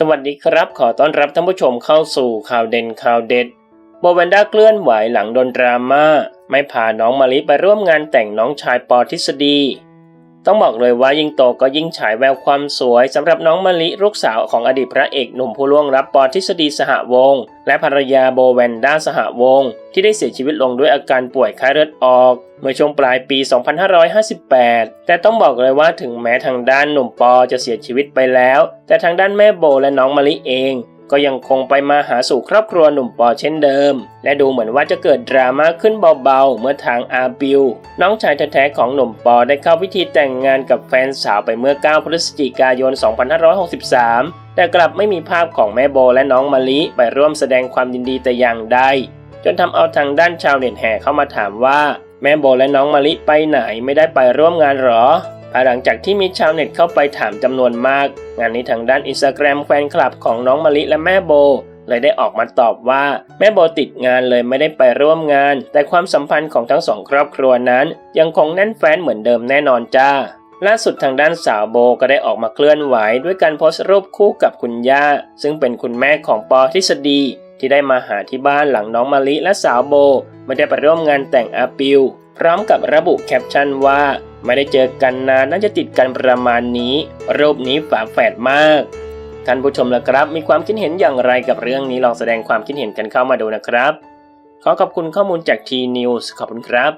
สวัสดีครับ ขอต้อนรับท่านผู้ชมเข้าสู่ข่าวเด่นข่าวเด็ดโบแวนด้าเคลื่อนไหวหลังโดนดราม่า ไม่พาน้องมาลิไปร่วมงานแต่งน้องชายปอทฤษฎี ต้องบอกเลยว่ายิ่งโตก็ยิ่งฉายแววความสวยสำหรับน้องมะลิลูกสาวของอดีตพระเอกหนุ่มผู้ล่วงรับปอทฤษฎีสหวงศ์และภรรยาโบแวนด้าสหวงศ์ที่ได้เสียชีวิตลงด้วยอาการป่วยไข้เลือดออก เมื่อช่วงปลายปี 2558 แต่ต้องบอกเลยว่าถึงแม้ทางด้านหนุ่มปอจะเสียชีวิตไปแล้ว แต่ทางด้านแม่โบและน้องมะลิเอง ก็ยังคงไปมาหาสู่ครอบครัวหนุ่มปอเช่นเดิม และดูเหมือนว่าจะเกิดดราม่าขึ้นเบาๆ เมื่อทางอาบิว น้องชายแท้ๆของหนุ่มปอได้เข้าพิธีแต่งงานกับแฟนสาวไปเมื่อ 9 พฤศจิกายน 2563 แต่กลับไม่มีภาพของแม่โบและน้องมะลิไปร่วมแสดงความยินดีแต่อย่างใดจนทำเอาทางด้านชาวเน็ตแห่เข้ามาถามว่า แม่โบและน้องมะลิไปไหนไม่ได้ไปร่วมงานหรอายหลังจากที่มีชาวเน็ตเข้าไปถามจำนวนมาก งานนี้ทางด้านอินสตาแกรมแฟนคลับของน้องมะลิและแม่โบ เลยได้ออกมาตอบว่า แม่โบติดงานเลยไม่ได้ไปร่วมงาน แต่ความสัมพันธ์ของทั้งสองครอบครัวนั้น ยังคงแน่นแฟนเหมือนเดิมแน่นอนจ้าล่าสุดทางด้านสาวโบก็ได้ออกมาเคลื่อนไหว ด้วยการโพสต์รูปคู่กับคุณย่า ซึ่งเป็นคุณแม่ของปอทฤษฎี ที่ได้มาหาที่บ้านหลังน้องมะลิและสาวโบไม่ได้ไปร่วมงานแต่งอาปิว พร้อมกับระบุแคปชั่นว่าไม่ได้เจอกันนานน่าจะติดกันประมาณนี้ รูปนี้ฝาแฝดมาก ท่านผู้ชมละครับ มีความคิดเห็นอย่างไรกับเรื่องนี้ลองแสดงความคิดเห็นกันเข้ามาดูนะครับ ขอขอบคุณข้อมูลจากทีนิวส์ขอบคุณครับ